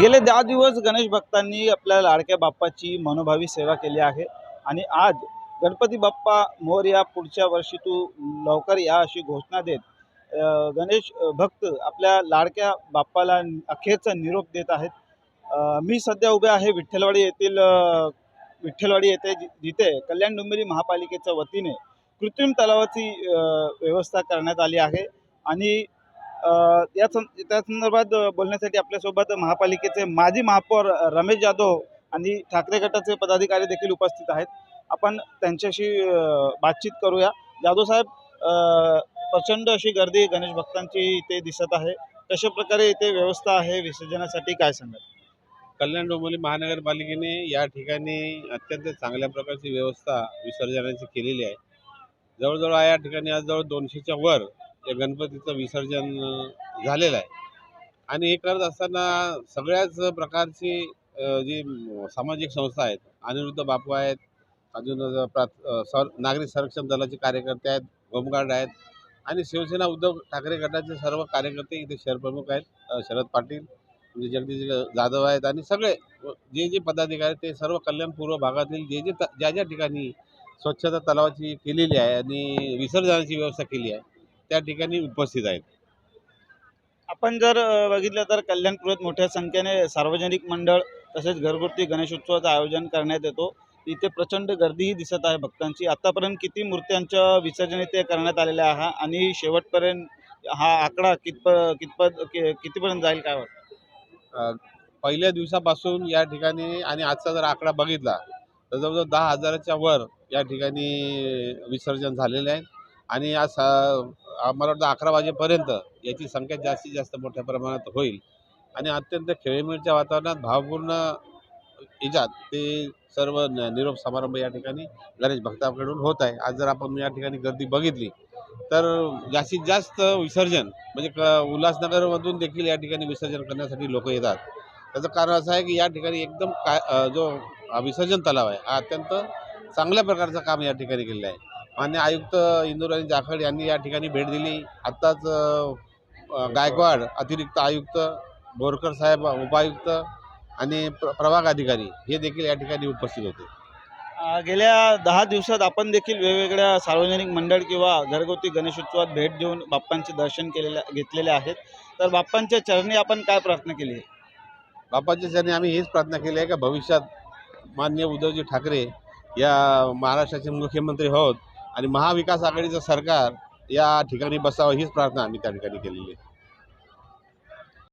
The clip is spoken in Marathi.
गेले दहा दिवस गणेश भक्तांनी आपल्या लाडक्या बाप्पाची मनोभावी सेवा केली आहे. आणि आज गणपती बाप्पा मोर्या पुढच्या वर्षी तू लवकर या अशी घोषणा देत गणेश भक्त आपल्या लाडक्या बाप्पाला अखेरचा निरोप देत आहेत. मी सध्या उभे आहे विठ्ठलवाडी येथील विठ्ठलवाडी येथे जिथे कल्याण डोंबिवली महापालिकेच्या वतीने कृत्रिम तलावाची व्यवस्था करण्यात आली आहे. आणि या सं त्या संदर्भात बोलण्यासाठी आपल्यासोबत महापालिकेचे माजी महापौर रमेश जाधव आणि ठाकरे गटाचे पदाधिकारी देखील उपस्थित आहेत. आपण त्यांच्याशी बातचीत करूया. जाधव साहेब प्रचंड अशी गर्दी गणेश भक्तांची इथे दिसत आहे. कशा प्रकारे इथे व्यवस्था आहे विसर्जनासाठी काय सांगाल? कल्याण डोंबिवली महानगरपालिकेने या ठिकाणी अत्यंत चांगल्या प्रकारची व्यवस्था विसर्जनाची केलेली आहे. जवळजवळ या ठिकाणी आज जवळ दोनशेच्या वर या गणपतीचं विसर्जन झालेलं आहे. आणि हे करत असताना सगळ्याच प्रकारची जी सामाजिक संस्था आहेत अनिरुद्ध बापू आहेत अजून प्रा सर नागरिक संरक्षण दलाचे कार्यकर्ते आहेत होमगार्ड आहेत आणि शिवसेना उद्धव ठाकरे गटाचे सर्व कार्यकर्ते इथे शहरप्रमुख आहेत शरद पाटील म्हणजे जगदीश जाधव आहेत आणि सगळे जे जे पदाधिकारी आहेत ते सर्व कल्याण पूर्व भागातील जे जे त- ज्या ज्या ठिकाणी स्वच्छता तलावाची केलेली आहे आणि विसर्जनाची व्यवस्था केली आहे त्या ठिकाणी उपस्थित आहेत. आपण जर बघितलं तर कल्याणपुरात मोठ्या संख्येने सार्वजनिक मंडळ तसेच घरगुती गणेशोत्सवाचं आयोजन करण्यात येतो. इथे प्रचंड गर्दीही दिसत आहे भक्तांची. आतापर्यंत किती मूर्त्यांचं विसर्जन इथे करण्यात आलेलं आहे आणि शेवटपर्यंत हा आकडा कितप कितपत कितीपर्यंत जाईल काय वाटतं? पहिल्या दिवसापासून या ठिकाणी आणि आजचा जर आकडा बघितला तर जवळजवळ दहा हजाराच्या वर या ठिकाणी विसर्जन झालेले आहे आणि आज सा- मला वाटतं अकरा वाजेपर्यंत याची संख्या जास्तीत जास्त मोठ्या प्रमाणात होईल. आणि अत्यंत खेळीमेळीच्या वातावरणात भावपूर्ण याच्यात ते सर्व न- निरोप समारंभ या ठिकाणी गणेश भक्ताकडून होत आहे. आज जर आपण या ठिकाणी गर्दी बघितली तर जास्तीत जास्त विसर्जन म्हणजे क उल्हासनगरमधून देखील या ठिकाणी विसर्जन करण्यासाठी लोक येतात. त्याचं कारण असं आहे की या ठिकाणी एकदम काय जो विसर्जन तलाव आहे हा अत्यंत चांगल्या प्रकारचं काम या ठिकाणी केलेलं आहे. मान्य आयुक्त इंदुराणी जाखड यांनी या ठिकाणी भेट दिली. आत्ताच गायकवाड अतिरिक्त आयुक्त बोरकर साहेब उपायुक्त आणि प्र प्रभाग अधिकारी हे देखील या ठिकाणी उपस्थित होते. गेल्या दहा दिवसात आपण देखील वेगवेगळ्या सार्वजनिक मंडळ किंवा घरगुती गणेशोत्सवात भेट देऊन बाप्पांचे दर्शन केलेले घेतलेले आहेत. तर बाप्पांच्या चरणी आपण काय प्रार्थना केली? आहे बापाच्या चरणी आम्ही हीच प्रार्थना केली आहे का भविष्यात मान्य उद्धवजी ठाकरे या महाराष्ट्राचे मुख्यमंत्री होत आणि महाविकास आघाडीचं सरकार या ठिकाणी बसावं हीच प्रार्थना आम्ही त्या ठिकाणी केलेली आहे.